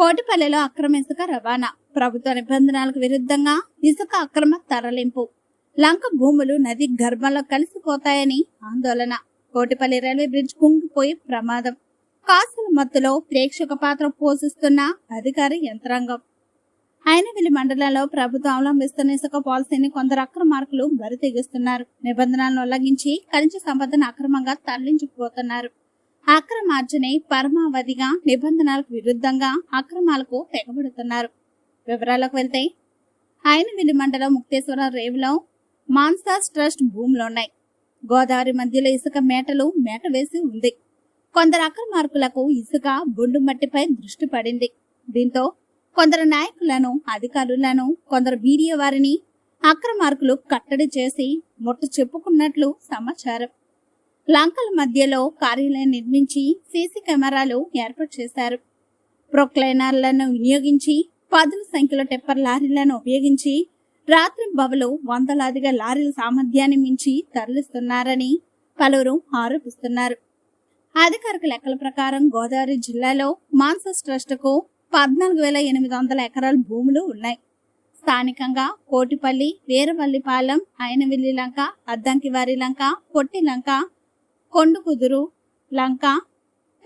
కోటిపల్లిలో అక్రమ ఇసుక రవాణా ప్రభుత్వ నిబంధనలకు విరుద్ధంగా ఇసుక అక్రమ తరలింపు. లంక భూములు నది గర్భంలో కలిసిపోతాయని ఆందోళన. కోటిపల్లి రైల్వే బ్రిడ్జ్ కుంగిపోయి ప్రమాదం. కాసుల మత్తులో ప్రేక్షక పాత్ర పోషిస్తున్న అధికారి యంత్రాంగం. అయినవిలి మండలంలో ప్రభుత్వం అవలంబిస్తున్న ఇసుక పాలసీని కొందరు అక్రమార్కులు బరితెగిస్తున్నారు. నిబంధనలను ఉల్లంఘించి ఖనిజ సంపదను అక్రమంగా తరలించిపోతున్నారు. అక్రమార్జనే పరమావధిగా నిబంధనలకు విరుద్ధంగా అక్రమాలకు తెగబడుతున్నారు. వివరాలకు వెళ్తే అయినవిల్లి మండలం ముక్తేశ్వర రేవులో మాన్సాస్ ట్రస్ట్ భూములున్నాయి గోదావరి మధ్యలో ఇసుక మేటలు మేట వేసి ఉంది. కొందరు అక్రమార్కులకు ఇసుక బొండు మట్టిపై దృష్టి పడింది. దీంతో కొందరు నాయకులను అధికారులను కొందరు మీడియా వారిని అక్రమార్కులు కట్టడి చేసి ముట్ట చెప్పుకున్నట్లు సమాచారం. లంకల మధ్యలో కార్యాలయం నిర్మించి సీసీ కెమెరాలు ఏర్పాటు చేశారు. ప్రొక్లైనర్లను వినియోగించి పదుల సంఖ్యలో టెప్పర్ లారీలను ఉపయోగించి రాత్రి బవలు వందలాదిగా లారీల సామర్థ్యాన్ని మించి తరలిస్తున్నారని పలువురు ఆరోపిస్తున్నారు. అధికారిక లెక్కల ప్రకారం గోదావరి జిల్లాలో మాన్సస్ ట్రస్టుకు పద్నాలుగు వేల ఎనిమిది వందల ఎకరాల భూములు ఉన్నాయి. స్థానికంగా కోటిపల్లి వీరవల్లిపాలెం అయినవిల్లి లంక అద్దంకివారి లంక పొట్టి లంక కొండుకుదురు లంక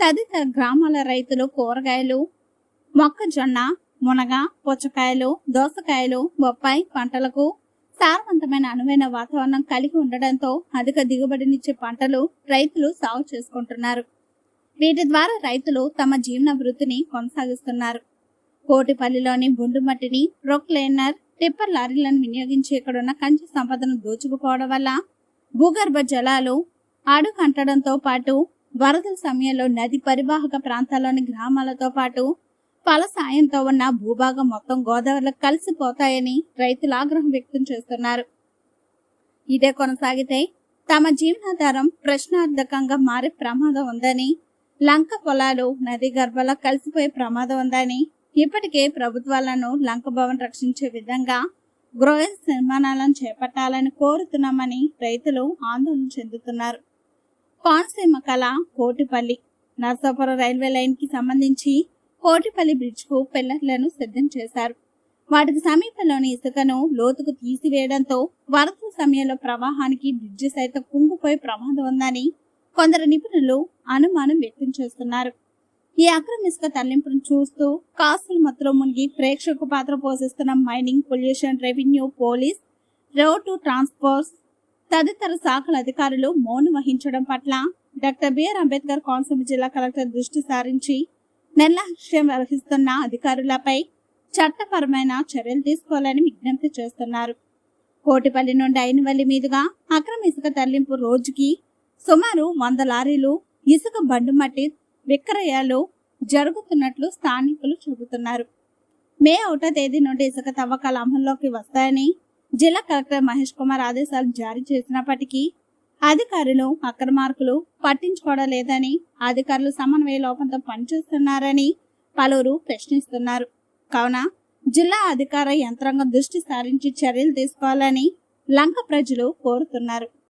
తదితర గ్రామాల రైతులు కూరగాయలు మొక్కజొన్న మునగ పుచ్చకాయలు దోసకాయలు బొప్పాయి పంటలకు సారవంతమైన అనువైన వాతావరణం కలిగి ఉండడంతో అధిక దిగుబడినిచ్చే పంటలు రైతులు సాగు చేసుకుంటున్నారు. వీటి ద్వారా రైతులు తమ జీవన వృత్తిని కొనసాగిస్తున్నారు. కోటిపల్లిలోని బుండుమట్టిని ప్రొక్లైనర్ టిప్పర్ లారీలను వినియోగించి ఇక్కడున్న కంచె సంపదను దోచుకుపోవడం వల్ల భూగర్భ జలాలు అడుగంటడంతో పాటు వరదల సమయంలో నది పరివాహక ప్రాంతాల్లోని గ్రామాలతో పాటు ఫల సాయంతో ఉన్న భూభాగం మొత్తం గోదావరిలో కలిసిపోతాయని రైతులు ఆగ్రహం వ్యక్తం చేస్తున్నారు. ఇదే కొనసాగితే తమ జీవనాధారం ప్రశ్నార్థకంగా మారే ప్రమాదం ఉందని లంక పొలాలు నది గర్భలో కలిసిపోయే ప్రమాదం ఉందని ఇప్పటికే ప్రభుత్వాలను లంక భవన్ రక్షించే విధంగా గృహ నిర్మాణాలను చేపట్టాలని కోరుతున్నామని రైతులు ఆందోళన చెందుతున్నారు. కోనసీమ కళ కోటిపల్లి నర్సాపురం రైల్వే లైన్కి సంబంధించి కోటిపల్లి బ్రిడ్జ్కు పిల్లర్లను సిద్ధం చేశారు. వాటికి సమీపంలోని ఇసుకను లోతుకు తీసివేయడంతో వరద సమయంలో ప్రవాహానికి బ్రిడ్జి సైతం కుంగిపోయే ప్రమాదం ఉందని కొందరు నిపుణులు అనుమానం వ్యక్తం చేస్తున్నారు. ఈ అక్రమ ఇసుక తరలింపును చూస్తూ కాసుల మత్తులో మునిగి ప్రేక్షకు పాత్ర పోషిస్తున్న mining pollution revenue police road to transports తదితర శాఖల అధికారులు మౌనం వహించడం పట్ల డాక్టర్ బిఆర్ అంబేద్కర్ కోనసీమ జిల్లా కలెక్టర్ దృష్టి సారించి నిర్లక్ష్యం వహిస్తున్న అధికారులపై చట్టపరమైన చర్యలు తీసుకోవాలని విజ్ఞప్తి చేస్తున్నారు. కోటిపల్లి నుండి అయినవల్లి మీదుగా అక్రమ ఇసుక తరలింపు రోజుకి సుమారు వంద లారీలు ఇసుక బండుమట్టి విక్రయాలు జరుగుతున్నట్లు స్థానికులు చెబుతున్నారు. మే ఒకటో తేదీ నుండి ఇసుక తవ్వకాలు అమల్లోకి వస్తాయని జిల్లా కలెక్టర్ మహేష్ కుమార్ ఆదేశాలు జారీ చేసినప్పటికీ అధికారులు అక్రమార్కులు పట్టించుకోవడం లేదని అధికారులు సమన్వయ లోపంతో పనిచేస్తున్నారని పలువురు ప్రశ్నిస్తున్నారు. కావున జిల్లా అధికార యంత్రాంగం దృష్టి సారించి చర్యలు తీసుకోవాలని లంక ప్రజలు కోరుతున్నారు.